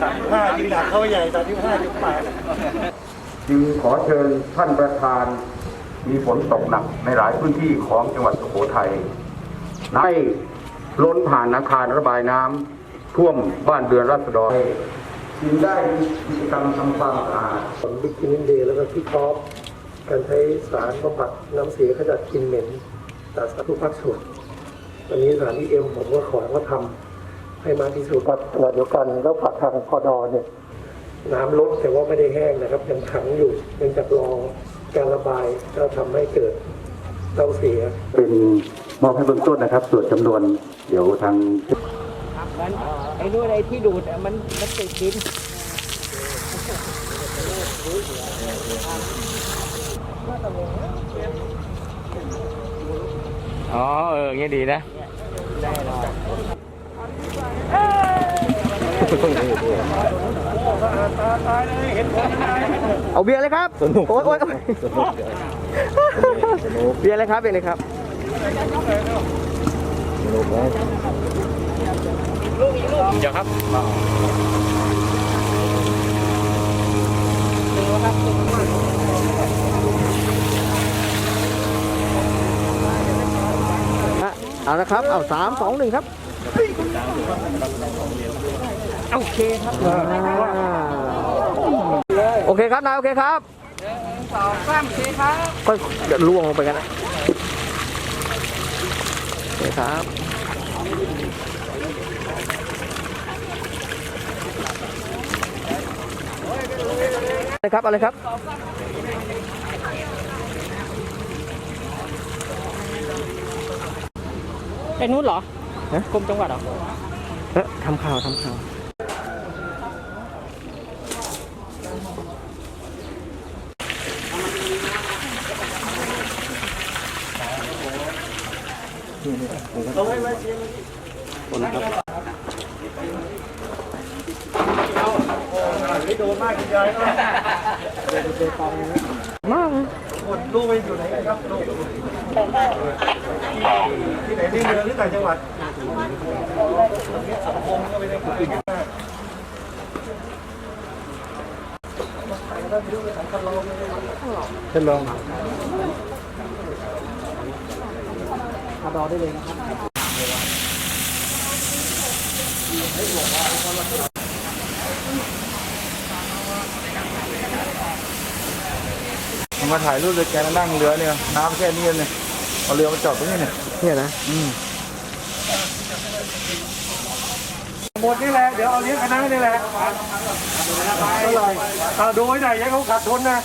สามห้ายิ่งหนักเข้าไปใหญ่สามสิบห้าจุดแปดจึงขอเชิญท่านประธาน มีฝนตกหนักในหลายพื้นที่ของจังหวัดสุโขทัยให้ล้นผ่านอาคารระบายน้ำท่วมบ้านเรือนรัษฎรจึงได้มีกิจกรรมทำความสะอาดของบิ๊กคินเดย์แล้วก็พี่ท็อปการใช้สารบำบัดน้ำเสียขจัดกลิ่นเหม็นจากสาธุภาคส่วนวันนี้สถารที่เอ็มผมก็ขอว่าทำ ให้มากที่สุดครับขณะเดียวกันแล้วฝากทางพอดอเนี่ย น้ำลดแต่ว่าไม่ได้แห้งนะครับ ยังขังอยู่เนื่องจากรอการระบายก็ทำให้เกิดเต้าเสีย เป็นมอบให้เบื้องต้นนะครับ ส่วนจำนวนเดี๋ยวทาง มันไอ้นู่นไอ้ที่ดูดอะมันมันติดดิน อ๋อ เอออย่างเงี้ยดีนะ เอาเบียร์เลยครับสนุกโอ๊ยโอ๊ยโอ๊ยเบียร์เลยครับเบียร์เลยครับเดี๋ยวครับอะเอาละครับ เอาสามสองหนึ่งครับ โอเคครับโอเคครับนายโอเคครับสองสามโอเคครับค่อยเดี๋ยวล่วงลงไปกันนะโอเคครับอะไรครับอะไรครับไปนู้นเหรอฮะกรมจังหวัดเหรอเอ๊ะทำข่าวทำข่าว โดนมากคุณยายก็มากหมดลูกไปอยู่ไหนกันครับลูกที่ไหนที่เมืองหรือต่างจังหวัดสังคมก็ไปได้คุยกันมากท่านรอง ผมมาถ่ายรูปเลยแกนั่งเรือเนี่ยน้ำแค่นี้เลยเอาเรือมาจอดตรงนี้เนี่ยเนี่ยนะหมดนี่แหละ เดี๋ยวเอาเลี้ยงคณะนี่แหละเท่าไหร่เอาดูให้หน่อยอยังเขาขาดทุนนะ